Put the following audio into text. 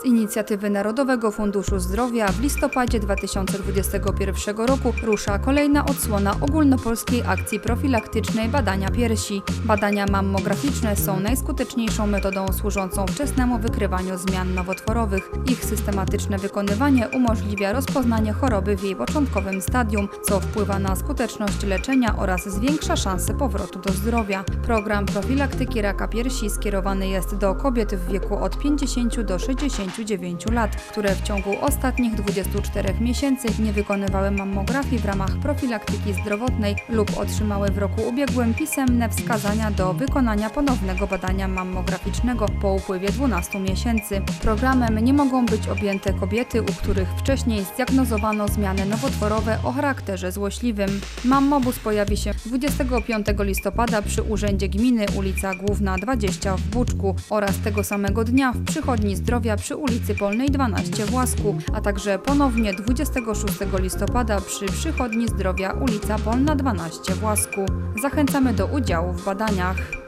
Z inicjatywy Narodowego Funduszu Zdrowia w listopadzie 2021 roku rusza kolejna odsłona ogólnopolskiej akcji profilaktycznej badania piersi. Badania mammograficzne są najskuteczniejszą metodą służącą wczesnemu wykrywaniu zmian nowotworowych. Ich systematyczne wykonywanie umożliwia rozpoznanie choroby w jej początkowym stadium, co wpływa na skuteczność leczenia oraz zwiększa szanse powrotu do zdrowia. Program profilaktyki raka piersi skierowany jest do kobiet w wieku od 50 do 69 lat, które w ciągu ostatnich 24 miesięcy nie wykonywały mammografii w ramach profilaktyki zdrowotnej lub otrzymały w roku ubiegłym pisemne wskazania do wykonania ponownego badania mammograficznego po upływie 12 miesięcy. Programem nie mogą być objęte kobiety, u których wcześniej zdiagnozowano zmiany nowotworowe o charakterze złośliwym. Mammobus pojawi się 25 listopada przy Urzędzie Gminy ulica Główna 20 w Buczku oraz tego samego dnia w Przychodni Zdrowia przy ulicy Polnej 12 w Łasku, a także ponownie 26 listopada przy Przychodni Zdrowia ulica Polna 12 w Łasku. Zachęcamy do udziału w badaniach.